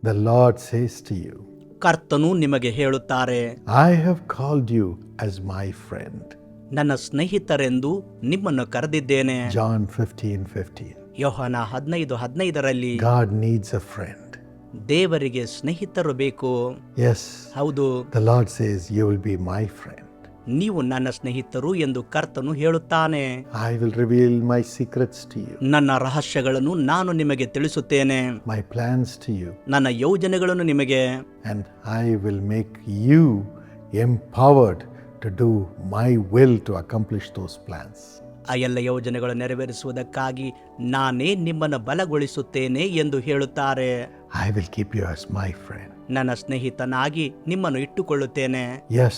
The Lord says to you, ಕರ್ತನು ನಿಮಗೆ ಹೇಳುತ್ತಾರೆ I have called you as my friend. ನನ್ನ ಸ್ನೇಹಿತರೆಂದು ನಿಮ್ಮನ್ನು ಕರೆದಿದ್ದೇನೆ John 15 15. ಯೋಹನ ಹದಿನೈದು ಹದಿನೈದರಲ್ಲಿ God needs a friend. ದೇವರಿಗೆ ಸ್ನೇಹಿತರು ಬೇಕು Yes, ಹೌದು the Lord says, You will be my friend. ನೀವು ನನ್ನ ಸ್ನೇಹಿತರು ಎಂದು ಕರ್ತನು ಹೇಳುತ್ತಾನೆ. I will reveal my secrets to you, ನನ್ನ ರಹಸ್ಯಗಳನ್ನು ನಾನು ನಿಮಗೆ ತಿಳಿಸುತ್ತೇನೆ. My plans to you, ನನ್ನ ಯೋಜನೆಗಳನ್ನು ನಿಮಗೆ. And I will make you empowered to do my will to accomplish those plans. ಆ ಎಲ್ಲ ಯೋಜನೆಗಳು ನೆರವೇರಿಸುವುದಕ್ಕಾಗಿ ನಾನೇ ನಿಮ್ಮನ್ನು ಬಲಗೊಳಿಸುತ್ತೇನೆ ಎಂದು ಹೇಳುತ್ತಾರೆ. I will keep you as my friend. ನನ್ನ ಸ್ನೇಹಿತನಾಗಿ ನಿಮ್ಮನ್ನು ಇಟ್ಟುಕೊಳ್ಳುತ್ತೇನೆ. Yes,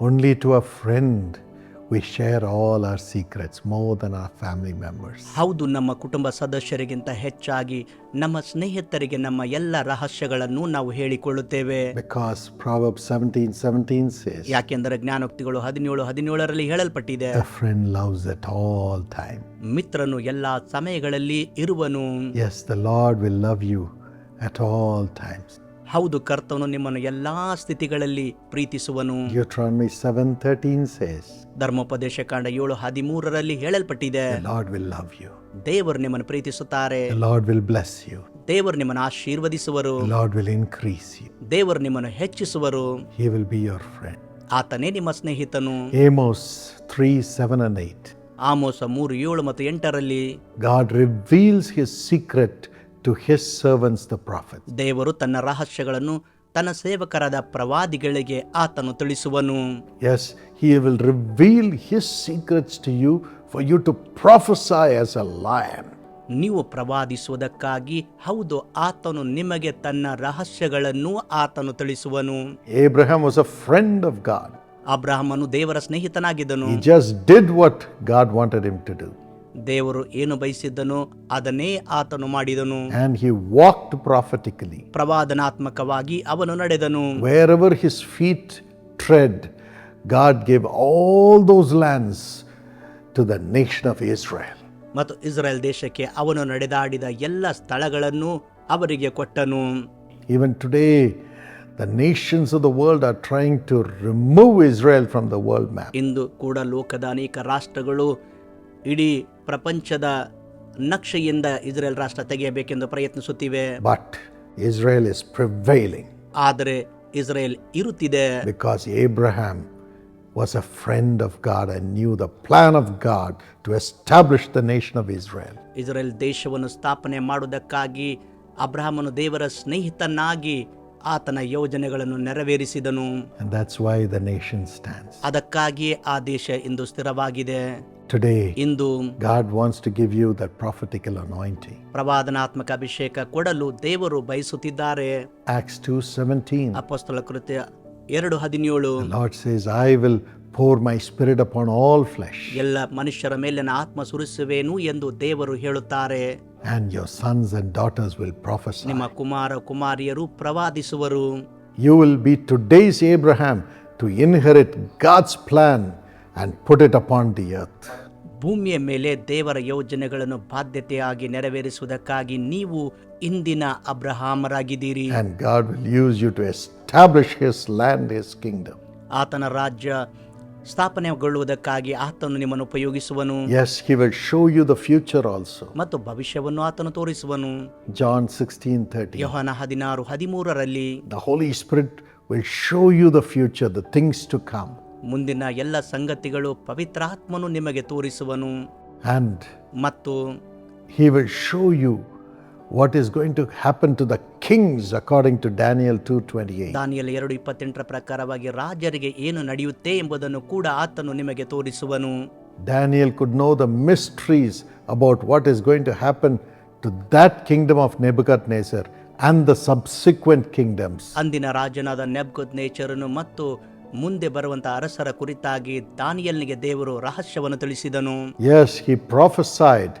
only to a friend we share all our secrets more than our family members. ಹೌದು ನಮ್ಮ ಕುಟುಂಬ ಸದಸ್ಯರಿಗಿಂತ ಹೆಚ್ಚಾಗಿ ನಮ್ಮ ಸ್ನೇಹಿತರಿಗೆ ನಮ್ಮ ಎಲ್ಲ ರಹಸ್ಯಗಳನ್ನು ನಾವು ಹೇಳಿಕೊಳ್ಳುತ್ತೇವೆ Because Proverbs 17 17 says, ಯಾಕೆಂದರೆ ಜ್ಞಾನೋಕ್ತಿಗಳು ಹದಿನೇಳು ಹದಿನೇಳರಲ್ಲಿ ಹೇಳಲ್ಪಟ್ಟಿದೆ A friend loves at all time. ಮಿತ್ರನು ಎಲ್ಲಾ ಸಮಯಗಳಲ್ಲಿ ಇರುವನು Yes, the Lord will love you at all times. ಹೌದು ಕರ್ತವನು ನಿಮ್ಮನ್ನು ಎಲ್ಲಾ ಸ್ಥಿತಿಗಳಲ್ಲಿ ಪ್ರೀತಿಸುವನು Deuteronomy 7:13 says, ಧರ್ಮೋಪದೇಶ ಕಾಂಡ ಏಳು ಹದಿಮೂರರಲ್ಲಿ ಹೇಳಲ್ಪಟ್ಟಿದೆ The Lord will love you. ದೇವರು ನಿಮ್ಮನ್ನು ಪ್ರೀತಿಸುತ್ತಾರೆ The Lord will bless you. ದೇವರು ನಿಮ್ಮನ್ನು ಆಶೀರ್ವದಿಸುವರು The Lord will increase you. ದೇವರು ನಿಮ್ಮನ್ನು ಹೆಚ್ಚಿಸುವರು He will be your friend ಆತನೇ ನಿಮ್ಮ ಸ್ನೇಹಿತನು Amos 3 7 and 8. ಆಮೋಸ ಮೂರು ಏಳು ಮತ್ತು ಎಂಟರಲ್ಲಿ God reveals his secret to his servants, the prophets. ದೇವರು ತನ್ನ ರಹಸ್ಯಗಳನ್ನು ತನ್ನ ಸೇವಕರಾದ ಪ್ರವಾದಿಗಳಿಗೆ ಆತನು ತಿಳಿಸುವನು Yes, he will reveal his secrets to you for you to prophesy as a lion. ನೀವು ಪ್ರವಾದಿಸುವುದಕ್ಕಾಗಿ ಹೌದು ಆತನು ನಿಮಗೆ ತನ್ನ ರಹಸ್ಯಗಳನ್ನು ಆತನು ತಿಳಿಸುವನು Abraham was a friend of God. ಅಬ್ರಾಹ್ಮನು ದೇವರ ಸ್ನೇಹಿತನಾಗಿದ್ದನು He just did what God wanted him to do. ದೇವರು ಏನು ಬಯಸಿದ್ದನೋ ಅದನ್ನೇ ಆತನು ಮಾಡಿದನು And he walked prophetically. ಪ್ರವಾದನಾತ್ಮಕವಾಗಿ ಅವನು ನಡೆದನು Wherever his feet tread, God gave all those lands to the nation of Israel. ಮತ್ತು Israel ದೇಶಕ್ಕೆ ಅವನು ನಡೆದಾಡಿದ ಎಲ್ಲ ಸ್ಥಳಗಳನ್ನು ಅವರಿಗೆ ಕೊಟ್ಟನು Even today, the nations of the world are trying to remove Israel from the world map. ಇಂದು ಕೂಡ ಲೋಕದ ಅನೇಕ ರಾಷ್ಟ್ರಗಳು ಇಡೀ ಪ್ರಪಂಚದ ನಕ್ಷೆಯಿಂದ ಇಸ್ರೇಲ್ ರಾಷ್ಟ್ರ ತೆಗೆಯಬೇಕೆಂದು ಪ್ರಯತ್ನಿಸುತ್ತಿವೆ But Israel is prevailing ಆದರೆ ಇಸ್ರೇಲ್ ಇರುತ್ತಿದೆ because Abraham was a friend of God and knew the plan of God to establish the nation of Israel. Israel ದೇಶವನ್ನು ಸ್ಥಾಪನೆ ಮಾಡುವುದಕ್ಕಾಗಿ ಅಬ್ರಹಾಮನು ದೇವರ ಸ್ನೇಹಿತನಾಗಿ ಆತನ ಯೋಜನೆಗಳನ್ನು ನೆರವೇರಿಸಿದನು And that's why the nation stands. ಅದಕ್ಕಾಗಿಯೇ ಆ ದೇಶ ಇಂದು ಸ್ಥಿರವಾಗಿದೆ Today, into God wants to give you that prophetical anointing. ಪ್ರವಾದನಾತ್ಮಕ ಅಭಿಷೇಕ ಕೊಡಲು ದೇವರು ಬಯಸುತ್ತಿದ್ದಾರೆ Acts 2:17. ಅಪಸ್ತಲ ಕೃತ್ಯ ಎರಡು ಹದಿನೇಳು The Lord says, I will pour my spirit upon all flesh, ಎಲ್ಲ ಮನುಷ್ಯರ ಮೇಲಿನ ಆತ್ಮ ಸುರಿಸುವೇನು ಎಂದು ದೇವರು ಹೇಳುತ್ತಾರೆ and your sons and daughters will prophesy. ನಿಮ್ಮ Kumara ಕುಮಾರಿಯರು ಪ್ರವಾದಿಸುವರು You will be today's Abraham to inherit God's plan and put it upon the earth. ಭೂಮಿಯ ಮೇಲೆ ದೇವರ ಯೋಜನೆಗಳನ್ನು ಬಾಧ್ಯತೆಯಾಗಿ ನೆರವೇರಿಸುವುದಕ್ಕಾಗಿ ನೀವು ಇಂದಿನ ಅಬ್ರಹಾಮರಾಗಿದ್ದೀರಿ And God will use you to establish His land, His kingdom. ಆತನ ರಾಜ್ಯ ಸ್ಥಾಪನೆಗೊಳ್ಳುವುದಕ್ಕಾಗಿ ಆತನು ನಿಮ್ಮನ್ನು ಉಪಯೋಗಿಸುವನು Yes, He will show you the future also. ಮತ್ತು ಭವಿಷ್ಯವನ್ನು ಆತನು ತೋರಿಸುವನು John 16:30. ಯೋಹಾನ ಹದಿನಾರು ಹದಿಮೂರರಲ್ಲಿ The Holy Spirit will show you the future, the things to come. ಮುಂದಿನ ಎಲ್ಲ ಸಂಗತಿಗಳು ಪವಿತ್ರಾತ್ಮನು ನಿಮಗೆ ತೋರಿಸುವನು And ಮತ್ತು He will show you what is going to happen to the kings according to Daniel 2:28. Daniel ಎರಡು ಇಪ್ಪತ್ತೆಂಟರ ಪ್ರಕಾರವಾಗಿ ರಾಜರಿಗೆ ಏನು ನಡೆಯುತ್ತೆ ಎಂಬುದನ್ನು ಕೂಡ ಆತನು ನಿಮಗೆ ತೋರಿಸುವನು Daniel could know the mysteries about what is going to happen to that kingdom of Nebuchadnezzar and the subsequent kingdoms. ಅಂದಿನ ರಾಜನಾದ ನೆಬ್ಗುದ್ ನೇಚರನು ಮತ್ತು ಮುಂದೆ ಬರುವಂತ ಅರಸರ ಕುರಿತಾಗಿ ದಾನಿಯಲ್ನಿಗೆ ದೇವರು ರಹಸ್ಯವನ್ನು ತಿಳಿಸಿದನು. As he prophesied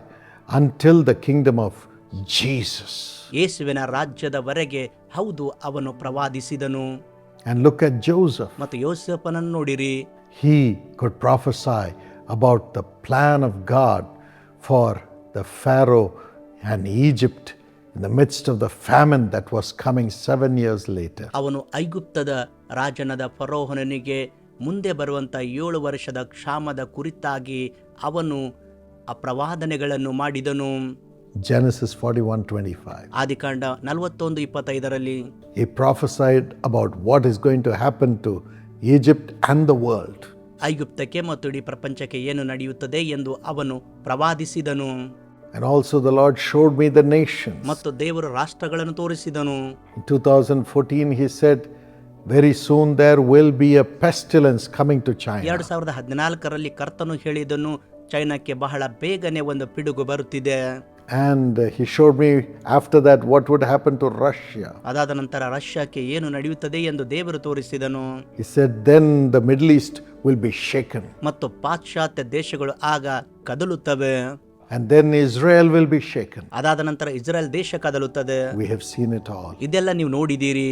until the kingdom of Jesus ಯೇಸುವಿನ ರಾಜ್ಯದವರೆಗೆ ಹೌದು ಅವನು ಪ್ರವಾದಿಸಿದನು. ಅಂಡ್ ಲುಕ್ ಅಟ್ ಜೋಸೆಫ್ ಮತ್ತೆ ಯೋಸೆಫನನ್ನ ನೋಡಿರಿ. He could prophesy about the plan of God for the Pharaoh and Egypt in the midst of the famine that was coming seven years later. ಅವನು ಐಗುಪ್ತದ ರಾಜನದ ಫರೋಹನನಿಗೆ ಮುಂದೆ ಬರುವಂಥ ಏಳು ವರ್ಷದ ಕ್ಷಾಮದ ಕುರಿತಾಗಿ ಅವನು ಆ ಪ್ರವಾದನೆಗಳನ್ನು ಮಾಡಿದನು Genesis 41 25. ಆದಿಕಾಂಡ ನಲವತ್ತೊಂದು ಇಪ್ಪತ್ತೈದರಲ್ಲಿ He prophesied about what is going to happen to Egypt and the world. ಐಗುಪ್ತಕ್ಕೆ ಮತ್ತು ಇಡೀ ಪ್ರಪಂಚಕ್ಕೆ ಏನು ನಡೆಯುತ್ತದೆ ಎಂದು ಅವನು ಪ್ರವಾದಿಸಿದನು And also, the Lord showed me the nations. ಮತ್ತು ದೇವರು ರಾಷ್ಟ್ರಗಳನ್ನು ತೋರಿಸಿದನು In 2014, He said, Very soon there will be a pestilence coming to China. ಎರಡು ಸಾವಿರದ ಹದಿನಾಲ್ಕರಲ್ಲಿ ಕರ್ತನು ಹೇಳಿದನು ಚೈನಾಕ್ಕೆ ಬಹಳ ಬೇಗನೆ ಒಂದು ಪಿಡುಗು ಬರುತ್ತಿದೆ And uh, He showed me after that what would happen to Russia. ಅದಾದ ನಂತರ ರಷ್ಯಾಕ್ಕೆ ಏನು ನಡೆಯುತ್ತದೆ ಎಂದು ದೇವರು ತೋರಿಸಿದನು He said, Then the Middle East will be shaken. ಮತ್ತು ಪಾಶ್ಚಾತ್ಯ ದೇಶಗಳು ಆಗ ಕದಲುತ್ತವೆ And then Israel will be shaken. ಅದಾದ ನಂತರ ಇಸ್ರೇಲ್ ದೇಶ ಕದಲುತ್ತದೆ We have seen it all. ಇದೆಲ್ಲ ನೀವು ನೋಡಿದ್ದೀರಿ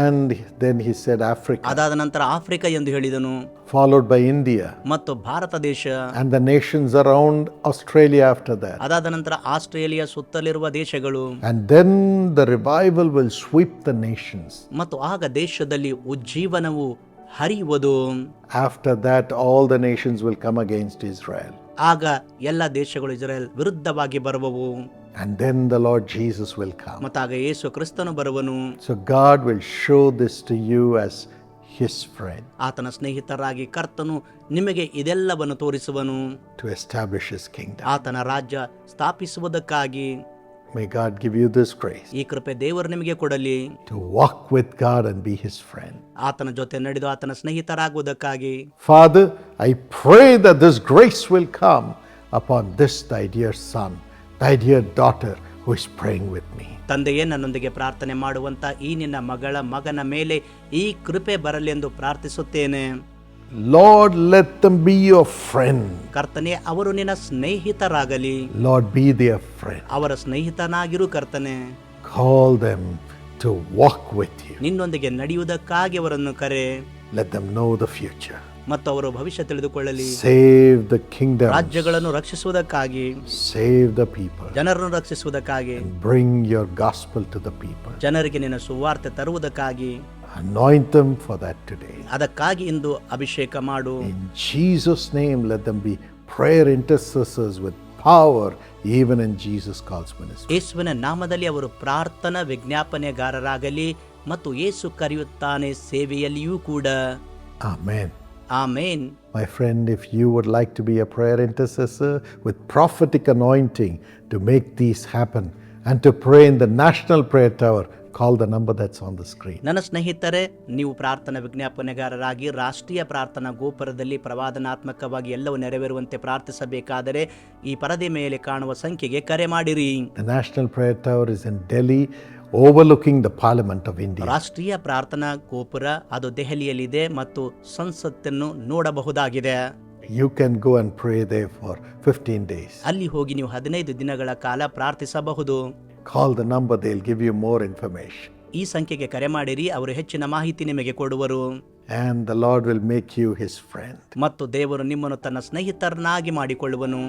And then he said Africa, ಅದಾದ ನಂತರ ಆಫ್ರಿಕಾ ಎಂದು ಹೇಳಿದನು followed by India, ಮತ್ತು ಭಾರತ ದೇಶ and the nations around Australia after that. ಅದಾದ ನಂತರ ಆಸ್ಟ್ರೇಲಿಯಾ ಸುತ್ತಲಿರುವ ದೇಶಗಳು And then the revival will sweep the nations. ಮತ್ತು ಆಗ ದೇಶದಲ್ಲಿ ಉಜ್ಜೀವನವು ಹರಿಯುವುದು after that all the nations will come against Israel. ಆಗ ಎಲ್ಲ ದೇಶಗಳು ಇಸ್ರೇಲ್ ವಿರುದ್ಧವಾಗಿ ಬರುವವು And then the Lord Jesus will come. ಮತ್ತಾಗ ಯೇಸು ಕ್ರಿಸ್ತನು ಬರುವನು So God will show this to you as His friend ಆತನ ಸ್ನೇಹಿತರಾಗಿ ಕರ್ತನು ನಿಮಗೆ ಇದೆಲ್ಲವನ್ನು ತೋರಿಸುವನು to establish His kingdom. ಆತನ ರಾಜ್ಯ ಸ್ಥಾಪಿಸುವುದಕ್ಕಾಗಿ May God give you this grace ಈ ಕೃಪೆ ದೇವರು ನಿಮಗೆ ಕೊಡಲಿ to walk with God and be His friend. ಆತನ ಜೊತೆ ನಡೆದು ಆತನ ಸ್ನೇಹಿತರಾಗುವುದಕ್ಕಾಗಿ Father, I pray that this grace will come upon this thy dear son, thy dear daughter who is praying with me. ತಂದೆಯೇ ನನ್ನೊಂದಿಗೆ ಪ್ರಾರ್ಥನೆ ಮಾಡುವಂತ ಈ ನಿನ್ನ ಮಗಳ ಮಗನ ಮೇಲೆ ಈ ಕೃಪೆ ಬರಲಿ ಎಂದು ಪ್ರಾರ್ಥಿಸುತ್ತೇನೆ Lord, let them be your friend. ಕರ್ತನೆ ಅವರು ನಿನ್ನ ಸ್ನೇಹಿತರಾಗಲಿ Lord, be their friend. ಅವರ ಸ್ನೇಹಿತನಾಗಿರು ಕರ್ತನೆ Call them to walk with you. ನಿನ್ನೊಂದಿಗೆ ನಡೆಯುವುದಕ್ಕಾಗಿ ಅವರನ್ನು ಕರೆ Let them know the future. ಮತ್ತು ಅವರು ಭವಿಷ್ಯ ತಿಳಿದುಕೊಳ್ಳಲಿ Save the kingdom. ರಾಜ್ಯಗಳನ್ನು ರಕ್ಷಿಸುವುದಕ್ಕಾಗಿ Save the people. ಜನರನ್ನು ರಕ್ಷಿಸುವುದಕ್ಕಾಗಿ Bring your gospel to the people. ಜನರಿಗೆ ನಿನ್ನ ಸುವಾರ್ತೆ ತರುವುದಕ್ಕಾಗಿ Anoint them for that today. ಅದಕ್ಕಾಗಿ ಇಂದು ಅಭಿಷೇಕ ಮಾಡು In Jesus' name, let them be prayer intercessors with power, even in Jesus calls ministry. ಯೇಸುವಿನ ನಾಮದಲ್ಲಿ ಅವರು ಪ್ರಾರ್ಥನಾ ವಿಜ್ಞಾಪನೆಗಾರರಾಗಲಿ ಮತ್ತು ಯೇಸು ಕರೆಯುತ್ತಾನೆ ಸೇವೆಯಲ್ಲಿಯೂ ಕೂಡ Amen. Amen My friend, if you would like to be a prayer intercessor with prophetic anointing to make these happen and to pray in the National Prayer Tower, call the number that's on the screen ನನ್ನ ಸ್ನೇಹಿತರೆ ನೀವು ಪ್ರಾರ್ಥನಾ ವಿಜ್ಞಾಪನೆಗಾರರಾಗಿ ರಾಷ್ಟ್ರೀಯ ಪ್ರಾರ್ಥನಾ ಗೋಪುರದಲ್ಲಿ ಪ್ರವಾದನಾತ್ಮಕವಾಗಿ ಎಲ್ಲವೂ ನೆರವೇರುವಂತೆ ಪ್ರಾರ್ಥಿಸಬೇಕಾದರೆ ಈ ಪರದೆ ಮೇಲೆ ಕಾಣುವ ಸಂಖ್ಯೆಗೆ ಕರೆ ಮಾಡಿರಿ The National Prayer Tower is in overlooking the the Parliament of India. ರಾಷ್ಟ್ರೀಯ ಪ್ರಾರ್ಥನಾ ಗೋಪುರ ಅದು ದೆಹಲಿಯಲ್ಲಿದೆ ಮತ್ತು ಸಂಸತ್ತನ್ನು ನೋಡಬಹುದಾಗಿದೆ You can go and pray there for 15 days. ಅಲ್ಲಿ ಹೋಗಿ ನೀವು ಹದಿನೈದು ದಿನಗಳ ಕಾಲ ಪ್ರಾರ್ಥಿಸಬಹುದು Call the number, they'll give you more information. ಈ ಸಂಖ್ಯೆಗೆ ಕರೆ ಮಾಡಿರಿ ಅವರು ಹೆಚ್ಚಿನ ಮಾಹಿತಿ ನಿಮಗೆ ಕೊಡುವರು And the Lord will make you his friend. ಮತ್ತು ದೇವರು ನಿಮ್ಮನ್ನು ತನ್ನ ಸ್ನೇಹಿತರನ್ನಾಗಿ ಮಾಡಿಕೊಳ್ಳುವನು